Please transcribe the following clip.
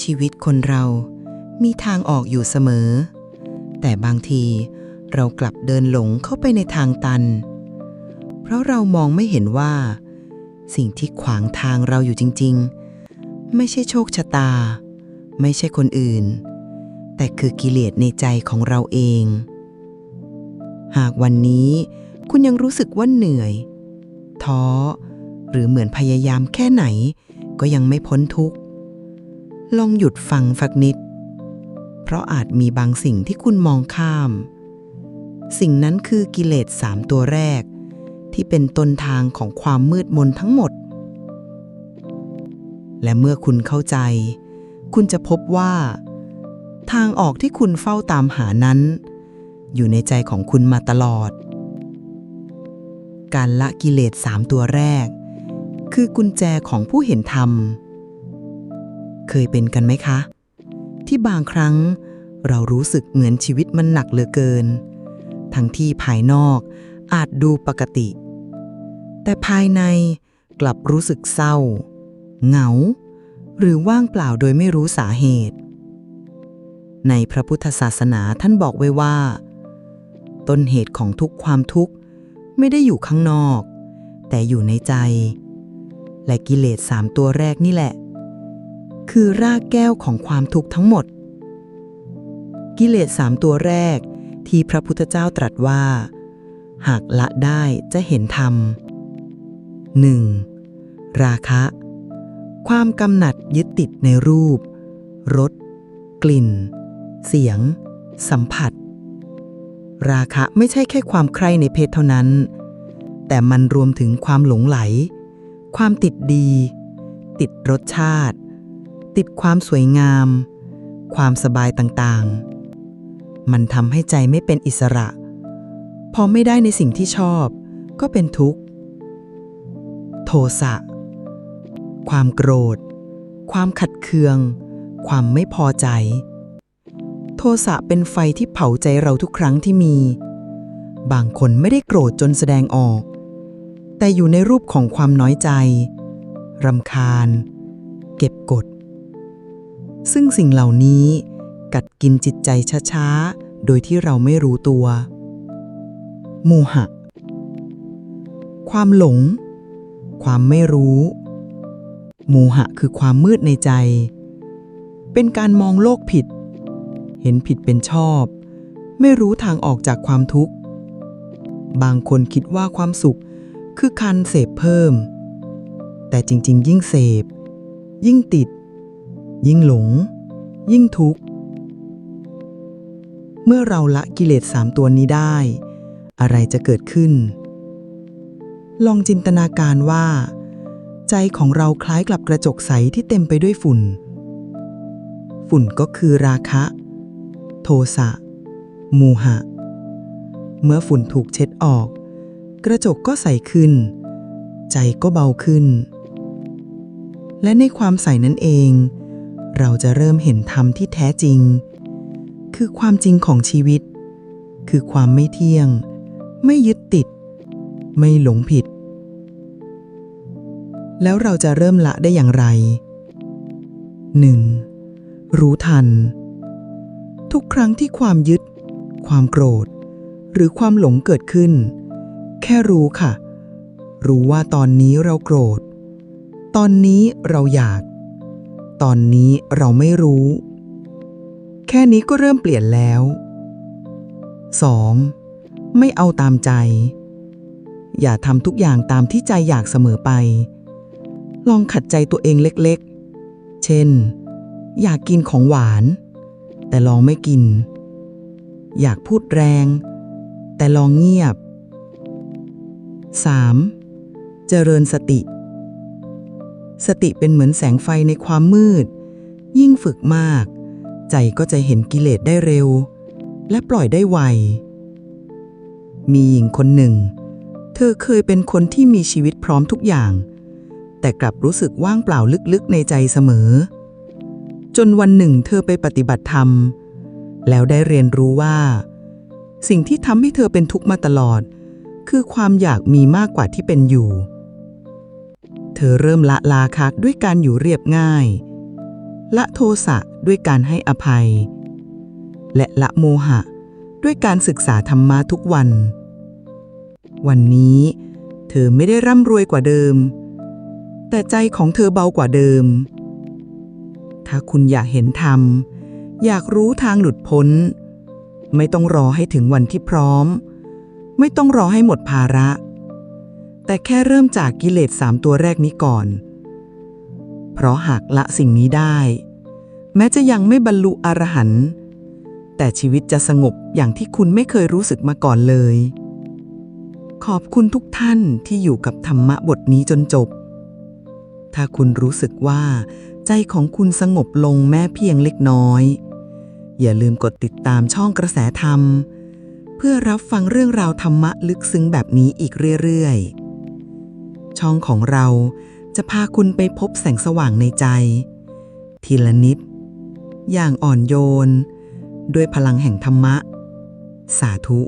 ชีวิตคนเรามีทางออกอยู่เสมอ แต่บางทีเรากลับเดินหลงเข้าไปในทางตัน เพราะเรามองไม่เห็นว่า สิ่งที่ขวางทางเราอยู่จริง ๆ ไม่ใช่โชคชะตา ไม่ใช่คนอื่น แต่คือกิเลสในใจของเราเอง หากวันนี้คุณยังรู้สึกว่าเหนื่อย ท้อ หรือเหมือนพยายามแค่ไหนก็ยังไม่พ้นทุกข์ ลองหยุดฟังสักนิด เพราะอาจมีบางสิ่งที่คุณมองข้าม สิ่งนั้นคือกิเลสสามตัวแรก ที่เป็นต้นทางของความมืดมนทั้งหมด และเมื่อคุณเข้าใจ คุณจะพบว่า ทางออกที่คุณเฝ้าตามหานั้น อยู่ในใจของคุณมาตลอด การละกิเลสสามตัวแรก คือกุญแจของผู้เห็นธรรม เคยเป็นกันไหมคะ ที่บางครั้งเรารู้สึกเหมือนชีวิตมันหนักเหลือเกิน ทั้งที่ภายนอกอาจดูปกติ แต่ภายในกลับรู้สึกเศร้า เหงา หรือว่างเปล่าโดยไม่รู้สาเหตุ ในพระพุทธศาสนาท่านบอกไว้ว่า ต้นเหตุของทุกความทุกข์ไม่ได้อยู่ข้างนอก แต่อยู่ในใจ และกิเลสสามตัวแรกนี่แหละ คือรากแก้วของความทุกข์ทั้งหมด กิเลสสามตัวแรกที่พระพุทธเจ้าตรัสว่า หากละได้จะเห็นธรรม 1. ราคะ ความกำหนัดยึดติดในรูป รส กลิ่น เสียง สัมผัส ราคะไม่ใช่แค่ความใคร่ในเพศเท่านั้น แต่มันรวมถึงความหลงไหล ความติดดี ติดรสชาติ ติดความสวยงาม ความสบายต่างๆ มันทำให้ใจไม่เป็นอิสระ พอไม่ได้ในสิ่งที่ชอบ ก็เป็นทุกข์ โทสะ ความโกรธ ความขัดเคือง ความไม่พอใจ โทสะเป็นไฟที่เผาใจเราทุกครั้งที่มี บางคนไม่ได้โกรธจนแสดงออก แต่อยู่ในรูปของความน้อยใจรำคาญ เก็บกด ซึ่งสิ่งเหล่านี้กัดกินจิตใจช้าๆ โดยที่เราไม่รู้ตัว โมหะ ความหลง ความไม่รู้ โมหะคือความมืดในใจ เป็นการมองโลกผิด เห็นผิดเป็นชอบ ไม่รู้ทางออกจากความทุกข์ บางคนคิดว่าความสุขคือการเสพเพิ่ม แต่จริง ๆ ยิ่งเสพ ยิ่งติด ยิ่งหลง ยิ่งทุกข์ เมื่อเราละกิเลสสามตัวนี้ได้ อะไรจะเกิดขึ้น ลองจินตนาการว่า ใจของเราคล้ายกับกระจกใสที่เต็มไปด้วยฝุ่น ฝุ่นก็คือราคะ โทสะโมหะ เมื่อฝุ่นถูกเช็ดออก กระจกก็ใสขึ้น ใจก็เบาขึ้นและในความใสนั้นเอง เราจะเริ่มเห็นธรรมที่แท้จริง คือความจริงของชีวิต คือความไม่เที่ยง ไม่ยึดติด ไม่หลงผิด แล้วเราจะเริ่มละได้อย่างไร 1. รู้ทัน ทุกครั้งที่ความยึด ความโกรธ หรือความหลงเกิดขึ้น แค่รู้ค่ะ รู้ว่าตอนนี้เราโกรธ ตอนนี้เราอยาก ตอนนี้เราไม่รู้ แค่นี้ก็เริ่มเปลี่ยนแล้ว 2. ไม่เอาตามใจ อย่าทำทุกอย่างตามที่ใจอยากเสมอไป ลองขัดใจตัวเองเล็กๆ เช่น อยากกินของหวาน แต่ลองไม่กิน อยากพูดแรง แต่ลองเงียบ 3. เจริญสติ สติเป็นเหมือนแสงไฟในความมืด ยิ่งฝึกมาก ใจก็จะเห็นกิเลสได้เร็ว และปล่อยได้ไว มีหญิงคนหนึ่ง เธอเคยเป็นคนที่มีชีวิตพร้อมทุกอย่าง แต่กลับรู้สึกว่างเปล่าลึกๆในใจเสมอ จนวันหนึ่งเธอไปปฏิบัติธรรม แล้วได้เรียนรู้ว่า สิ่งที่ทำให้เธอเป็นทุกข์มาตลอด คือความอยากมีมากกว่าที่เป็นอยู่ เธอเริ่มละลาคักด้วยการอยู่เรียบง่าย ละโทสะด้วยการให้อภัย และละโมหะ ด้วยการศึกษาธรรมะทุกวัน วันนี้ เธอไม่ได้ร่ำรวยกว่าเดิม แต่ใจของเธอเบากว่าเดิม ถ้าคุณอยากเห็นธรรม อยากรู้ทางหลุดพ้น ไม่ต้องรอให้ถึงวันที่พร้อม ไม่ต้องรอให้หมดภาระ แต่แค่เริ่มจากกิเลสสามตัวแรกนี้ก่อน เพราะหากละสิ่งนี้ได้ แม้จะยังไม่บรรลุอรหันต์แต่ชีวิตจะสงบอย่างที่คุณไม่เคยรู้สึกมาก่อนเลย ขอบคุณทุกท่านที่อยู่กับธรรมะบทนี้จนจบ ถ้าคุณรู้สึกว่า ใจของคุณสงบลงแม้เพียงเล็กน้อย อย่าลืมกดติดตามช่องกระแสธรรม เพื่อรับฟังเรื่องราวธรรมะลึกซึ้งแบบนี้อีกเรื่อยๆ ช่องของเราจะพาคุณไปพบแสงสว่างในใจ ทีละนิด อย่างอ่อนโยน ด้วยพลังแห่งธรรมะ สาธุ